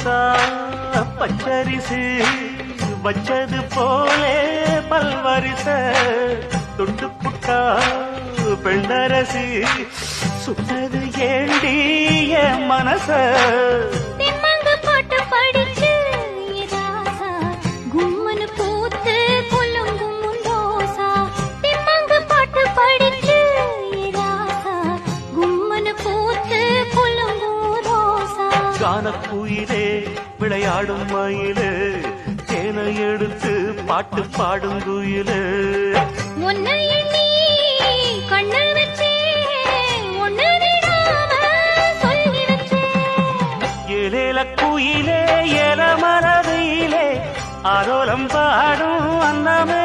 பார்த்தா பச்சரிசு வச்சது போலே பல்வரிச துண்டு புட்டா பெண்ணரசி சுட்டது ஏண்டி என் மனச. கானக்குயிலே விளையாடும் மயிலே தேனை எடுத்து பாட்டு பாடும் குயிலே. குயிலே ஏல மலரிலே ஆரோலம் பாடும் அன்னமே